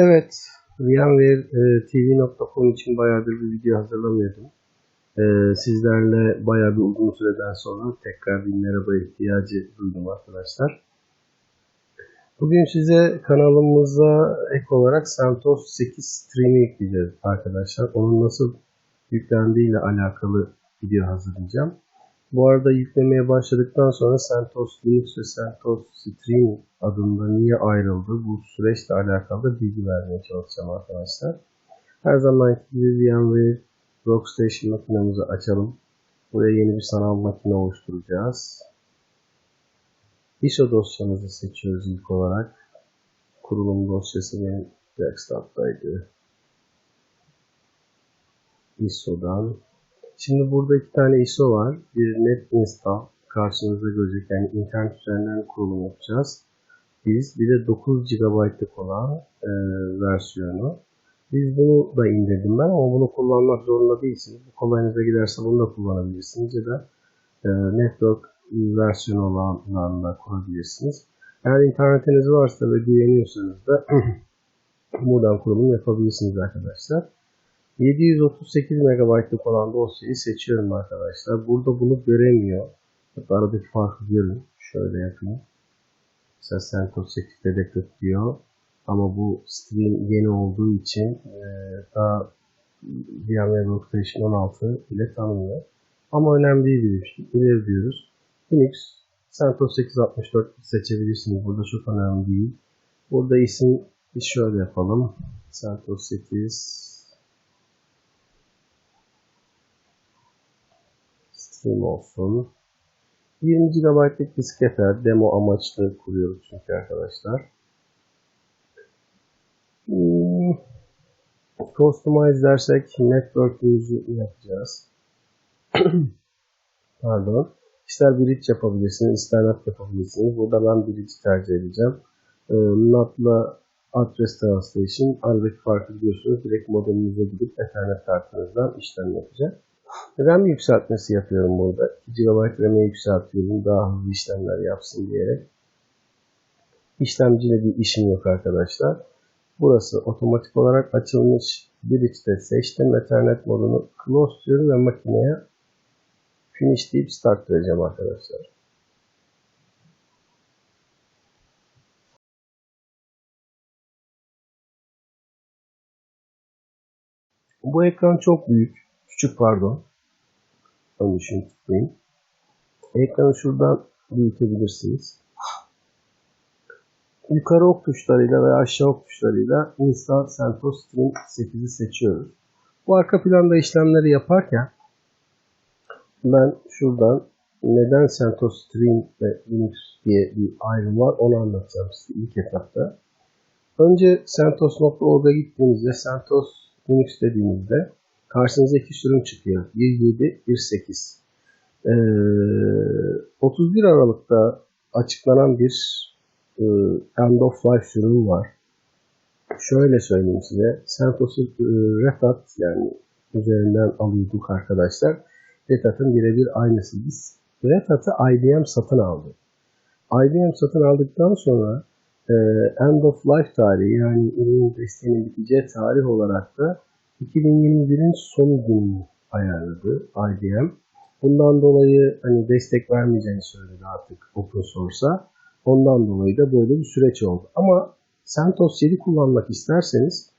Evet, VMware e, TV.com için bayağıdır bir video hazırlamıyordum. E, sizlerle bayağı bir uzun süreden sonra tekrar bir merhaba ihtiyacı duydum arkadaşlar. Bugün size kanalımıza ek olarak CentOS 8 stream'i yükleyeceğiz arkadaşlar. Onun nasıl yüklendiği ile alakalı video hazırlayacağım. Bu arada yüklemeye başladıktan sonra CentOS Linux ve CentOS Stream adında niye ayrıldı bu süreçle alakalı da bilgi vermeye çalışacağım arkadaşlar. Her zamanki gibi VMware Workstation makinemizi açalım. Buraya yeni bir sanal makine oluşturacağız. ISO dosyamızı seçiyoruz ilk olarak. Kurulum dosyası benim desktop'taydı. ISO'dan Şimdi burada iki tane ISO var. Bir net install karşınızda görecek yani internet üzerinden kurulum yapacağız. Biz bir de 9 GB'lık olan e, versiyonu. Biz bunu da indirdim ben ama bunu kullanmak zorunda değilsiniz. Bu kolayınıza giderse bunu da kullanabilirsiniz ya da e, network versiyonu olanlarını da kurabilirsiniz. Eğer internetiniz varsa ve güveniyorsanız da buradan kurulum yapabilirsiniz arkadaşlar. 738 MB'lık olan dosyayı seçiyorum arkadaşlar. Burada bunu göremiyor. Hatta aradaki farkı görün. Şöyle yapayım. Mesela CentOS 8 Detected diyor. Ama bu stream yeni olduğu için e, daha VMware Workstation 16 ile tanımıyor. Ama önemli değil bir şey. İleri diyoruz. Linux CentOS 864 seçebilirsiniz. Burada çok önemli değil. Burada isim şöyle yapalım. CentOS 8 stream olsun. 20 GB'lık disk yeter. Demo amaçlı kuruyoruz çünkü arkadaşlar. Hmm. Customize dersek network'ümüzü yapacağız. Pardon. İster bridge yapabilirsiniz, ister NAT yapabilirsiniz. Burada ben bridge tercih edeceğim. E, NAT'la Address Translation aradaki farkı biliyorsunuz. Direkt modeminize gidip Ethernet kartınızdan işlem yapacak. RAM yükseltmesi yapıyorum burada. 2 GB RAM'e yükseltiyorum. Daha hızlı işlemler yapsın diyerek. İşlemciyle bir işim yok arkadaşlar. Burası otomatik olarak açılmış. Bridge'de seçtim. Ethernet modunu close diyorum ve makineye finish deyip start vereceğim arkadaşlar. Bu ekran çok büyük. Küçük pardon. Onun için tıklayayım. Ekranı şuradan büyütebilirsiniz. Yukarı ok tuşlarıyla veya aşağı ok tuşlarıyla Install CentOS Stream 8'i seçiyoruz. Bu arka planda işlemleri yaparken ben şuradan neden CentOS Stream ve Linux diye bir ayrım var onu anlatacağım size ilk etapta. Önce CentOS.org'a gittiğinizde CentOS Linux dediğinizde karşınıza iki sürüm çıkıyor. 1.7, 1.8. Ee, 31 Aralık'ta açıklanan bir e, End of Life sürümü var. Şöyle söyleyeyim size. CentOS'u e, Red yani üzerinden alıyorduk arkadaşlar. Red Hat'ın birebir aynısı. Biz Red IBM satın aldı. IBM satın aldıktan sonra e, End of Life tarihi yani ürünün desteğinin biteceği tarih olarak da 2021'in son gününü ayarladı IBM. Bundan dolayı hani destek vermeyeceğini söyledi artık open source'a. Ondan dolayı da böyle bir süreç oldu. Ama CentOS 7 kullanmak isterseniz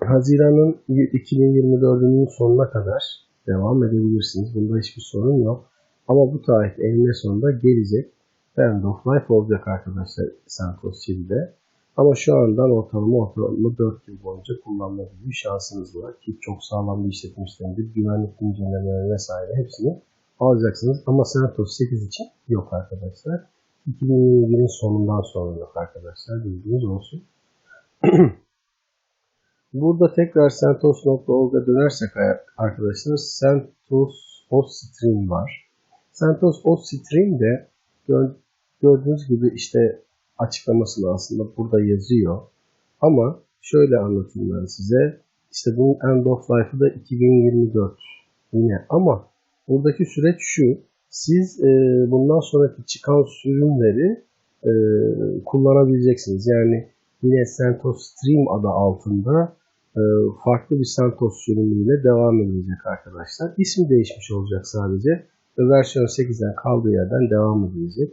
Haziran'ın 2024'ünün sonuna kadar devam edebilirsiniz. Bunda hiçbir sorun yok. Ama bu tarih eninde sonunda gelecek. End of Life olacak arkadaşlar CentOS 7'de. Ama şu andan ortalama ortalama 4 yıl boyunca bir şansınız var. Ki çok sağlam bir işletim sistemidir. Güvenlik güncellemeleri vesaire hepsini alacaksınız. Ama CentOS 8 için yok arkadaşlar. 2021'in sonundan sonra yok arkadaşlar. Bilginiz olsun. Burada tekrar CentOS.org'a dönersek arkadaşlar CentOS OS var. CentOS OS de gördüğünüz gibi işte açıklamasını aslında burada yazıyor. Ama şöyle anlatayım ben size. İşte bunun end of life'ı da 2024 yine. Ama buradaki süreç şu. Siz e, bundan sonraki çıkan sürümleri e, kullanabileceksiniz. Yani yine CentOS Stream adı altında e, farklı bir CentOS sürümüyle devam edilecek arkadaşlar. İsmi değişmiş olacak sadece. Ve versiyon 8'den kaldığı yerden devam edilecek.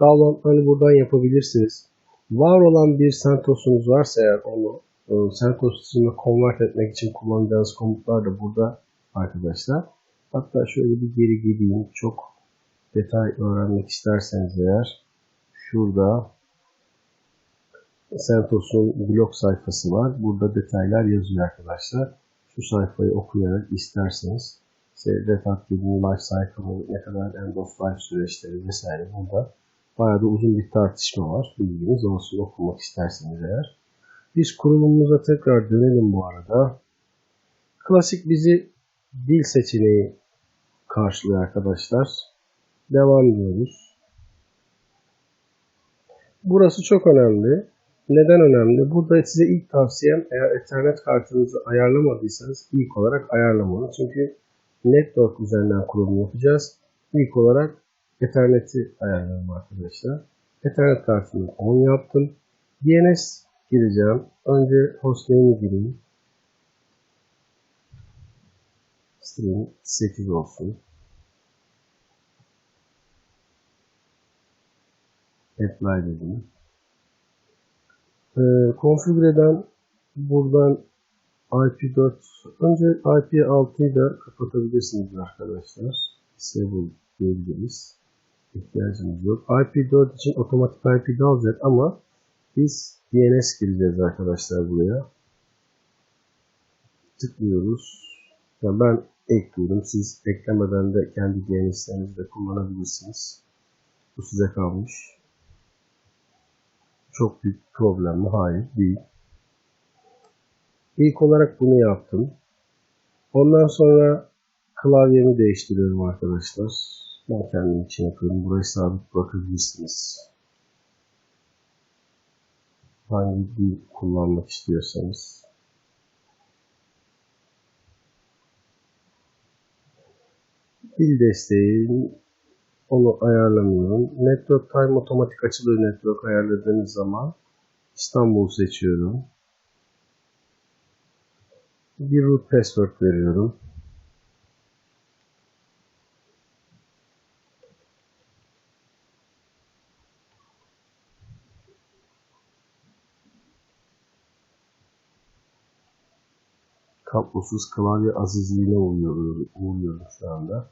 Downloadlarını buradan yapabilirsiniz. Var olan bir CentOS'unuz varsa eğer onu e, CentOS Stream'e convert etmek için kullanacağınız komutlar da burada arkadaşlar. Hatta şöyle bir geri gideyim. Çok detay öğrenmek isterseniz eğer şurada CentOS'un blog sayfası var. Burada detaylar yazıyor arkadaşlar. Şu sayfayı okuyarak isterseniz işte gibi life cycle'ı ne kadar end of life süreçleri vesaire burada bayağı da uzun bir tartışma var. Bilginiz olsun okumak isterseniz eğer. Biz kurulumumuza tekrar dönelim bu arada. Klasik bizi dil seçeneği karşılıyor arkadaşlar. Devam diyoruz. Burası çok önemli. Neden önemli? Burada size ilk tavsiyem eğer Ethernet kartınızı ayarlamadıysanız ilk olarak ayarlamanız. Çünkü network üzerinden kurulum yapacağız. İlk olarak Ethernet'i ayarlayalım arkadaşlar. Ethernet kartını 10 yaptım. DNS gireceğim. Önce hostname'i gireyim. Stream 8 olsun. Apply dedim. Ee, konfigüreden buradan IP4 önce IP6'yı da kapatabilirsiniz arkadaşlar. Disable diyebiliriz. İhtiyacımız yok. IP4 için otomatik IP de alacak ama biz DNS gireceğiz arkadaşlar buraya. Tıklıyoruz. Yani ben ekliyorum. Siz eklemeden de kendi DNS'lerinizi de kullanabilirsiniz. Bu size kalmış. Çok büyük problem mi? Hayır değil. İlk olarak bunu yaptım. Ondan sonra klavyemi değiştiriyorum arkadaşlar. Kendim için yapıyorum. Burayı sabit bırakabilirsiniz. Hangi dil kullanmak istiyorsanız. Dil desteği onu ayarlamıyorum. Network Time otomatik açılıyor network ayarladığınız zaman. İstanbul seçiyorum. Bir root password veriyorum. Kablosuz klavye azizliğine uğruyorum, uğruyorum şu anda.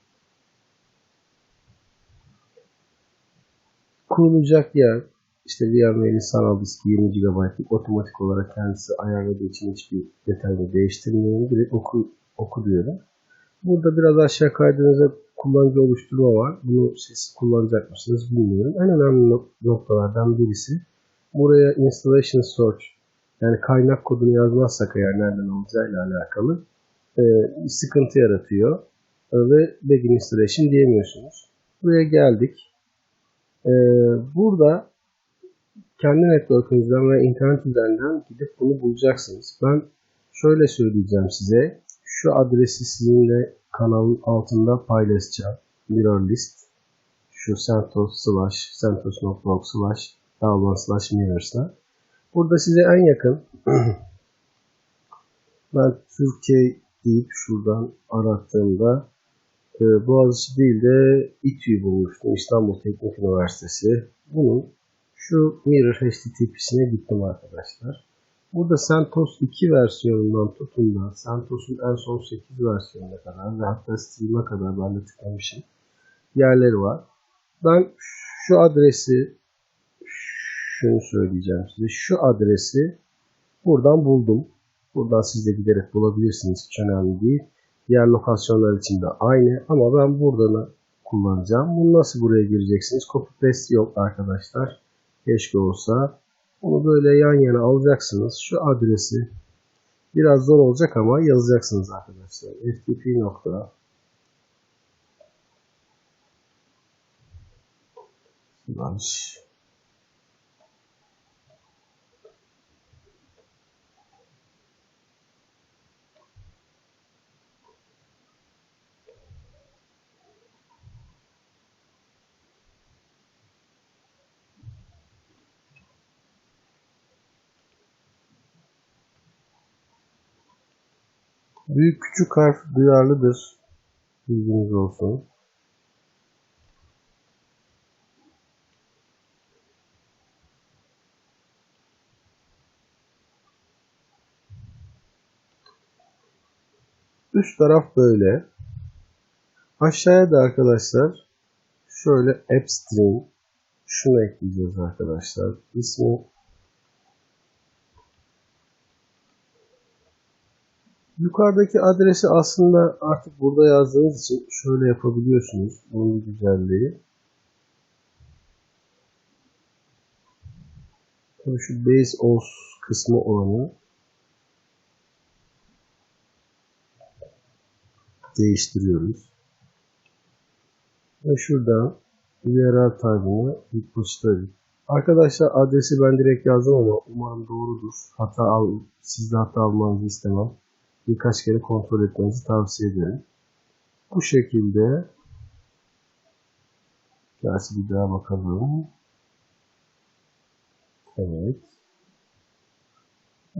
Kurulacak yer işte VMware'in sanal diski 20 GB'lık otomatik olarak kendisi ayarladığı için hiçbir detayını değiştirmiyorum. Direkt oku, oku diyorum. Burada biraz aşağı kaydığınızda kullanıcı oluşturma var. Bunu siz kullanacak mısınız bilmiyorum. En önemli noktalardan birisi buraya installation search yani kaynak kodunu yazmazsak eğer nereden olacağıyla alakalı e, sıkıntı yaratıyor. E, ve begin installation diyemiyorsunuz. Buraya geldik. E, burada kendi network'ünüzden ve internet üzerinden gidip bunu bulacaksınız. Ben şöyle söyleyeceğim size. Şu adresi sizinle kanalın altında paylaşacağım. Mirror list. Şu centos slash centos.org slash download slash mirrors'la. Burada size en yakın ben Türkiye deyip şuradan arattığımda e, Boğaziçi değil de İTÜ'yü bulmuştum. İstanbul Teknik Üniversitesi. Bunun şu Mirror HTTP'sine gittim arkadaşlar. Burada CentOS 2 versiyonundan tutun da CentOS'un en son 8 versiyonuna kadar ve hatta Steam'e kadar ben de tıklamışım yerleri var. Ben şu adresi şunu söyleyeceğim size. Şu adresi buradan buldum. Buradan siz de giderek bulabilirsiniz. Hiç önemli değil. Diğer lokasyonlar için de aynı ama ben buradan kullanacağım. Bunu nasıl buraya gireceksiniz? Copy paste yok arkadaşlar. Keşke olsa. Onu böyle yan yana alacaksınız. Şu adresi biraz zor olacak ama yazacaksınız arkadaşlar. ftp nokta slash Büyük küçük harf duyarlıdır. Bilginiz olsun. Üst taraf böyle. Aşağıya da arkadaşlar şöyle AppStream şunu ekleyeceğiz arkadaşlar. İsmi Yukarıdaki adresi aslında artık burada yazdığınız için şöyle yapabiliyorsunuz. Bunun güzelliği. Tabii şu base os kısmı olanı değiştiriyoruz. Ve şuradan URL type'ını repository. Arkadaşlar adresi ben direkt yazdım ama umarım doğrudur. Hata al, siz de hata almanızı istemem. Birkaç kere kontrol etmenizi tavsiye ederim. Bu şekilde Gerçi bir daha bakalım. Evet.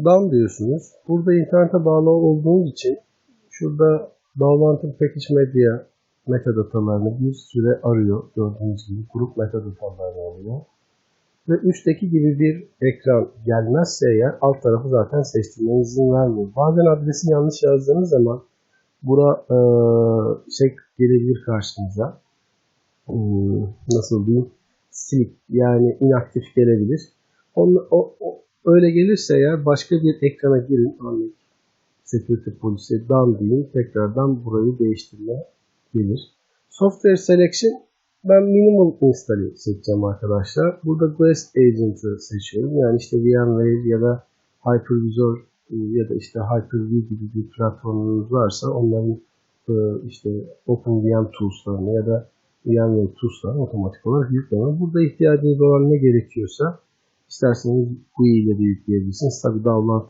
Down diyorsunuz. Burada internete bağlı olduğunuz için şurada bağlantı package media metadatalarını bir süre arıyor. Gördüğünüz gibi grup metadatalarını alıyor. Ve üstteki gibi bir ekran gelmezse eğer alt tarafı zaten seçtirmeye izin vermiyor. Bazen adresi yanlış yazdığınız zaman bura e, şey gelebilir karşınıza. Hmm, nasıl diyeyim? Silip yani inaktif gelebilir. Onu, o, o, öyle gelirse eğer başka bir ekrana girin. Örnek security polisi down deyin. Tekrardan burayı değiştirme gelir. Software selection ben minimal install'i seçeceğim arkadaşlar. Burada Guest Agent'ı seçiyorum. Yani işte VMware ya da Hypervisor e, ya da işte Hyper-V gibi bir platformunuz varsa onların e, işte OpenVM tools'larını ya da VMware tools'larını otomatik olarak yükleme. Burada ihtiyacınız olan ne gerekiyorsa isterseniz GUI ile de yükleyebilirsiniz. Tabi download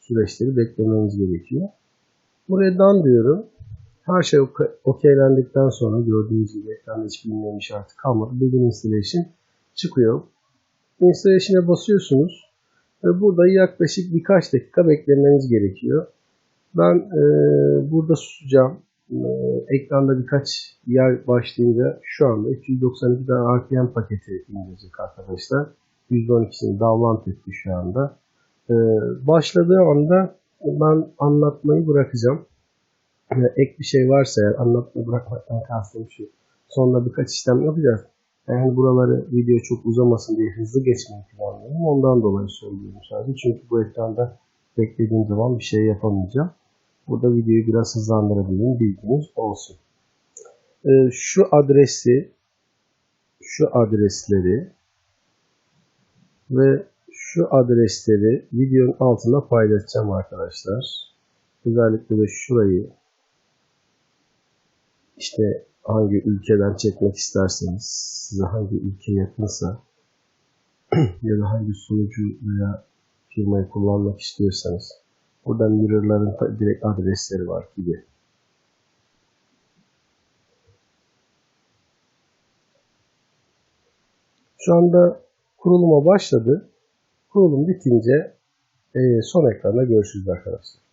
süreçleri beklemeniz gerekiyor. Buraya done diyorum. Her şey okeylendikten sonra gördüğünüz gibi ekranda hiç bilmeyen işareti kalmadı. Begin installation çıkıyor. Installation'e basıyorsunuz ve burada yaklaşık birkaç dakika beklemeniz gerekiyor. Ben e, burada susacağım. E, ekranda birkaç yer başlayınca şu anda 292 tane RPM paketi indirecek arkadaşlar. %12'sini download etti şu anda. E, başladığı anda ben anlatmayı bırakacağım ek bir şey varsa eğer anlatma bırakmaktan kastım şu. Sonra birkaç işlem yapacağız. Yani buraları video çok uzamasın diye hızlı geçmeyi planlıyorum. Ondan dolayı söylüyorum sadece. Çünkü bu ekranda beklediğim zaman bir şey yapamayacağım. Burada videoyu biraz hızlandırabilirim. Bilginiz olsun. Ee, şu adresi şu adresleri ve şu adresleri videonun altına paylaşacağım arkadaşlar. Özellikle de şurayı işte hangi ülkeden çekmek isterseniz, size hangi ülke yakınsa ya da hangi sunucu veya firmayı kullanmak istiyorsanız buradan mirror'ların direkt adresleri var gibi. Şu anda kuruluma başladı. Kurulum bitince son ekranda görüşürüz arkadaşlar.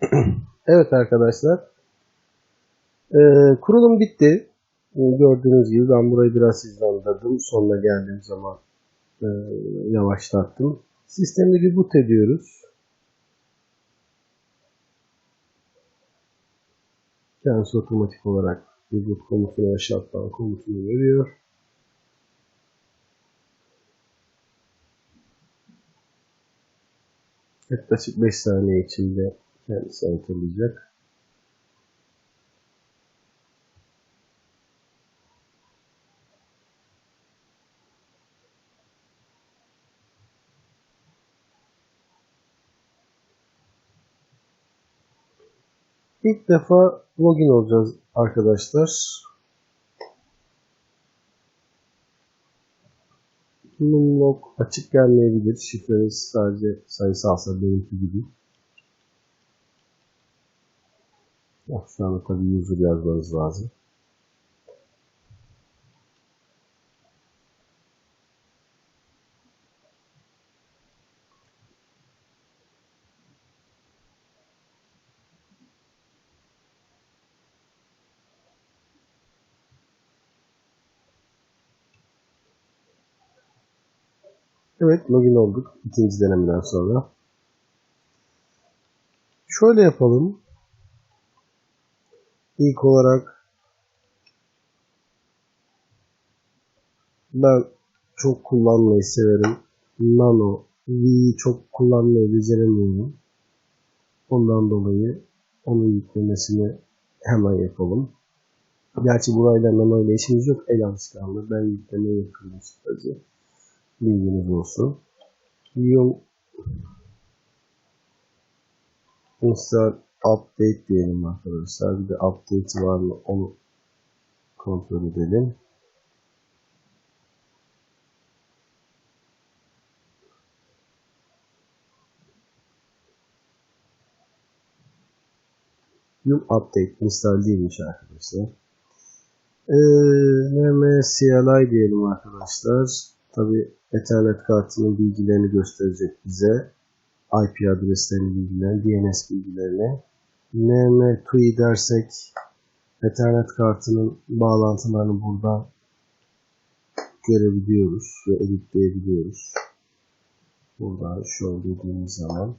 evet arkadaşlar. Ee, kurulum bitti. Ee, Gördüğünüz gibi ben burayı biraz hızlandırdım. Sonuna geldiğim zaman e, yavaşlattım. Sistemi reboot ediyoruz. Kendisi otomatik olarak reboot komutunu ve shutdown komutunu veriyor. Yaklaşık 5 saniye içinde kendisi hatırlayacak. İlk defa login olacağız arkadaşlar. Numlog açık gelmeyebilir. Şifreniz sadece sayısalsa benimki gibi. Şu anda tabii user yazmanız lazım. Evet login olduk ikinci denemeden sonra. Şöyle yapalım. İlk olarak ben çok kullanmayı severim. Nano V'yi çok kullanmayı beceremiyorum. Ondan dolayı onun yüklemesini hemen yapalım. Gerçi burayla nano ile işimiz yok. El alışkanlığı. Ben yükleme yapıyorum sadece. Bilginiz olsun. Yum install update diyelim arkadaşlar. Bir de update var mı onu kontrol edelim. Yum update install değilmiş arkadaşlar. Ee, NMCLI diyelim arkadaşlar. Tabi Ethernet kartının bilgilerini gösterecek bize. IP adreslerini bilgilerini, DNS bilgilerini. NM2 dersek Ethernet kartının bağlantılarını buradan görebiliyoruz ve editleyebiliyoruz. Buradan show dediğimiz zaman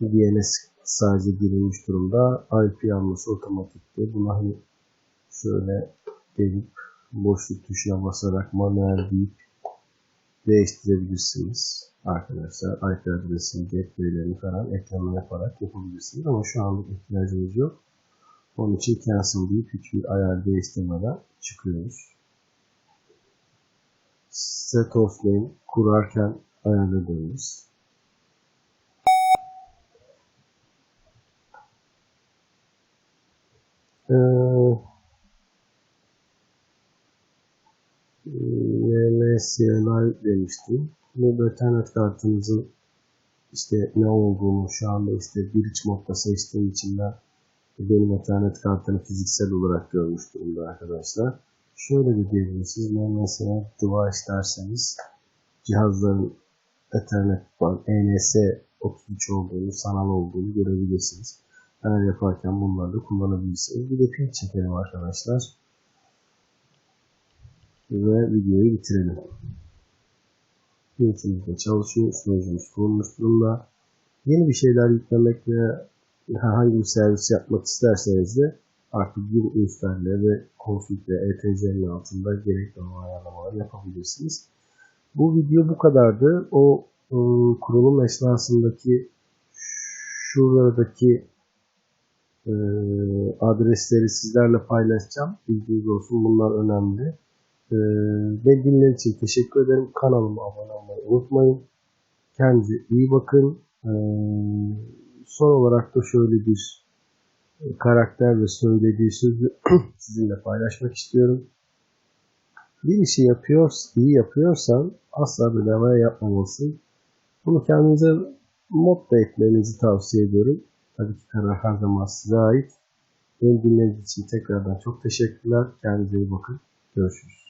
DNS sadece girilmiş durumda. IP alması otomatikti. Buna hani şöyle gelip boşluk tuşuna basarak manuel deyip değiştirebilirsiniz. Arkadaşlar IP adresini, gateway'lerini falan ekleme yaparak yapabilirsiniz ama şu anlık ihtiyacımız yok. Onun için cancel deyip hiçbir ayar değiştirmeden çıkıyoruz. Set of name kurarken ayarladığımız ee, NMCLI demiştim. Bu Ethernet kartımızın işte ne olduğunu şu anda işte bridge modda seçtiğim için ben benim Ethernet kartını fiziksel olarak görmüş durumda arkadaşlar. Şöyle de diyebilirsiniz. NMCL device derseniz cihazların Ethernet var. ENS 33 olduğunu, sanal olduğunu görebilirsiniz. Her yaparken bunları da kullanabilirsiniz. Bir de pil çekelim arkadaşlar ve videoyu bitirelim. Linkimizde çalışıyor. Sunucumuz kurulmuş durumda. Yeni bir şeyler yüklemek ve herhangi bir servis yapmak isterseniz de artık bir installe ve config ve etc'nin altında gerekli olan ayarlamaları yapabilirsiniz. Bu video bu kadardı. O ıı, kurulum esnasındaki şuradaki e, adresleri sizlerle paylaşacağım. Bilginiz olsun. Bunlar önemli. Dinlediğiniz için teşekkür ederim. Kanalıma abone olmayı unutmayın. Kendinize iyi bakın. Ee, son olarak da şöyle bir karakter ve söylediği sözü sizinle paylaşmak istiyorum. Bir işi yapıyor, iyi yapıyorsan asla bedavaya yapmamalısın. Bunu kendinize motto etmenizi tavsiye ediyorum. Tabii ki karar her zaman size ait. Beni dinlediğiniz için tekrardan çok teşekkürler. Kendinize iyi bakın. Görüşürüz.